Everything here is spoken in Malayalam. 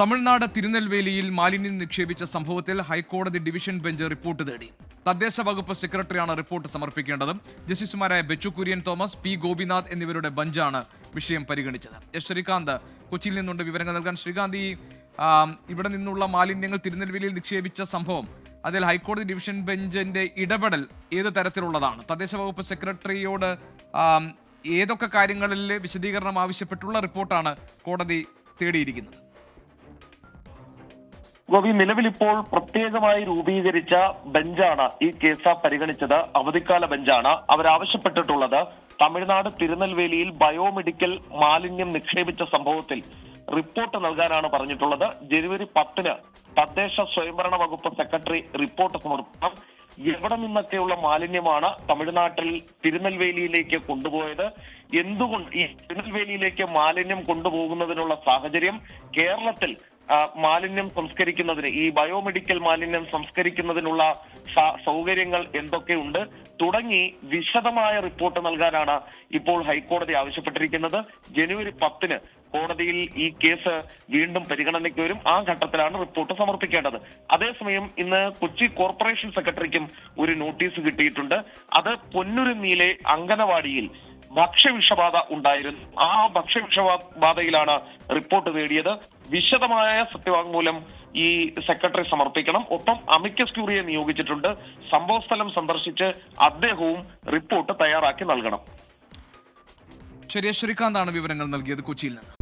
തമിഴ്നാട് തിരുനെൽവേലിയിൽ മാലിന്യം നിക്ഷേപിച്ച സംഭവത്തിൽ ഹൈക്കോടതി ഡിവിഷൻ ബെഞ്ച് റിപ്പോർട്ട് തേടി. തദ്ദേശ വകുപ്പ് സെക്രട്ടറിയാണ് റിപ്പോർട്ട് സമർപ്പിക്കേണ്ടത്. ജസ്റ്റിസുമാരായ ബെച്ചു കുര്യൻ തോമസ് പി ഗോപിനാഥ് എന്നിവരുടെ ബെഞ്ചാണ് വിഷയം പരിഗണിച്ചത്. എസ് ശ്രീകാന്ത് കൊച്ചിയിൽ നിന്നുണ്ട് വിവരങ്ങൾ നൽകാൻ. ശ്രീകാന്ത് ഈ ഇവിടെ നിന്നുള്ള മാലിന്യങ്ങൾ തിരുനെൽവേലിയിൽ നിക്ഷേപിച്ച സംഭവം അതിൽ ഹൈക്കോടതി ഡിവിഷൻ ബെഞ്ചിന്റെ ഇടപെടൽ ഏത് തരത്തിലുള്ളതാണ്? തദ്ദേശ വകുപ്പ് സെക്രട്ടറിയോട് ഏതൊക്കെ കാര്യങ്ങളിൽ വിശദീകരണം ആവശ്യപ്പെട്ടുള്ള റിപ്പോർട്ടാണ് കോടതി തേടിയിരിക്കുന്നത്? ഗോപി നിലവിൽ ഇപ്പോൾ പ്രത്യേകമായി രൂപീകരിച്ച ബെഞ്ചാണ് ഈ കേസ് പരിഗണിച്ചത്. അവധിക്കാല ബെഞ്ചാണ്. അവരാവശ്യപ്പെട്ടിട്ടുള്ളത് തമിഴ്നാട് തിരുനെൽവേലിയിൽ ബയോമെഡിക്കൽ മാലിന്യം നിക്ഷേപിച്ച സംഭവത്തിൽ റിപ്പോർട്ട് നൽകാനാണ് പറഞ്ഞിട്ടുള്ളത്. ജനുവരി പത്തിന് തദ്ദേശ സ്വയംഭരണ വകുപ്പ് സെക്രട്ടറി റിപ്പോർട്ട് സമർപ്പിക്കണം എവിടെ നിന്നൊക്കെയുള്ള മാലിന്യമാണ് തമിഴ്നാട്ടിൽ തിരുനെൽവേലിയിലേക്ക് കൊണ്ടുപോയത്? എന്തുകൊണ്ട് ഈ തിരുനെൽവേലിയിലേക്ക് മാലിന്യം കൊണ്ടുപോകുന്നതിനുള്ള സാഹചര്യം കേരളത്തിൽ മാലിന്യം സംസ്കരിക്കുന്നതിന് ഈ ബയോമെഡിക്കൽ മാലിന്യം സംസ്കരിക്കുന്നതിനുള്ള സൗകര്യങ്ങൾ എന്തൊക്കെയുണ്ട്? തുടങ്ങി വിശദമായ റിപ്പോർട്ട് നൽകാനാണ് ഇപ്പോൾ ഹൈക്കോടതി ആവശ്യപ്പെട്ടിരിക്കുന്നത്. ജനുവരി പത്തിന് കോടതിയിൽ ഈ കേസ് വീണ്ടും പരിഗണനയ്ക്ക് വരും. ആ ഘട്ടത്തിലാണ് റിപ്പോർട്ട് സമർപ്പിക്കേണ്ടത്. അതേസമയം ഇന്ന് കൊച്ചി കോർപ്പറേഷൻ സെക്രട്ടറിക്കും ഒരു നോട്ടീസ് കിട്ടിയിട്ടുണ്ട്. അത് പൊന്നുരുന്നിയിലെ അങ്കനവാടിയിൽ ഭക്ഷ്യവിഷബാധ ഉണ്ടായിരുന്നു. ആ ഭക്ഷ്യവിഷബാധയിലാണ് റിപ്പോർട്ട് തേടിയത് വിശദമായ സത്യവാങ്മൂലം ഈ സെക്രട്ടറി സമർപ്പിക്കണം. ഒപ്പം അമിക്കസ് ക്യൂറിയെ നിയോഗിച്ചിട്ടുണ്ട്. സംഭവസ്ഥലം സന്ദർശിച്ച് അദ്ദേഹവും റിപ്പോർട്ട് തയ്യാറാക്കി നൽകണം. ശരി ശ്രീകാന്താണ് വിവരങ്ങൾ നൽകിയത് കൊച്ചിയിൽ നിന്ന്.